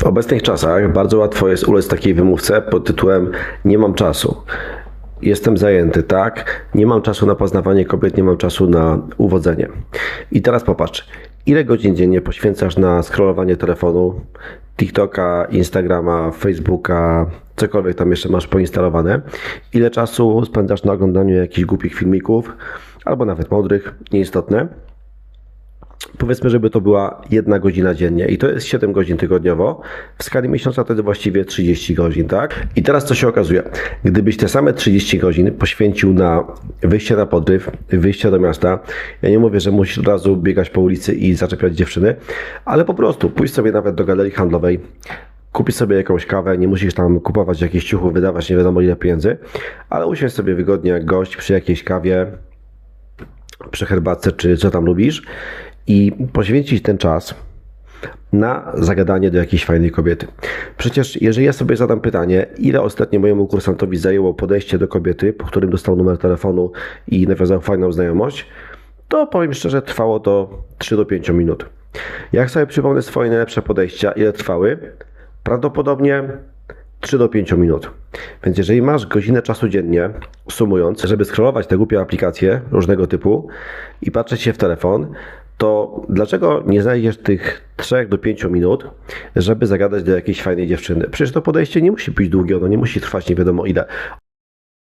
W obecnych czasach bardzo łatwo jest ulec takiej wymówce pod tytułem nie mam czasu. Jestem zajęty, tak? Nie mam czasu na poznawanie kobiet, nie mam czasu na uwodzenie. I teraz popatrz, ile godzin dziennie poświęcasz na scrollowanie telefonu, TikToka, Instagrama, Facebooka, cokolwiek tam jeszcze masz poinstalowane? Ile czasu spędzasz na oglądaniu jakichś głupich filmików, albo nawet mądrych, nieistotne? Powiedzmy, żeby to była jedna godzina dziennie i to jest 7 godzin tygodniowo. W skali miesiąca jest właściwie 30 godzin, tak? I teraz co się okazuje? Gdybyś te same 30 godzin poświęcił na wyjście na podryw, wyjście do miasta, ja nie mówię, że musisz od razu biegać po ulicy i zaczepiać dziewczyny, ale po prostu pójść sobie nawet do galerii handlowej, kupić sobie jakąś kawę, nie musisz tam kupować jakichś ciuchów, wydawać nie wiadomo ile pieniędzy, ale usiąść sobie wygodnie jak gość przy jakiejś kawie, przy herbatce, czy co tam lubisz i poświęcić ten czas na zagadanie do jakiejś fajnej kobiety. Przecież jeżeli ja sobie zadam pytanie, ile ostatnio mojemu kursantowi zajęło podejście do kobiety, po którym dostał numer telefonu i nawiązał fajną znajomość, to powiem szczerze, trwało to 3 do 5 minut. Jak sobie przypomnę swoje najlepsze podejścia, ile trwały? Prawdopodobnie 3 do 5 minut. Więc jeżeli masz godzinę czasu dziennie, sumując, żeby scrollować te głupie aplikacje różnego typu i patrzeć się w telefon, to dlaczego nie znajdziesz tych 3 do 5 minut, żeby zagadać do jakiejś fajnej dziewczyny? Przecież to podejście nie musi być długie, ono nie musi trwać nie wiadomo ile.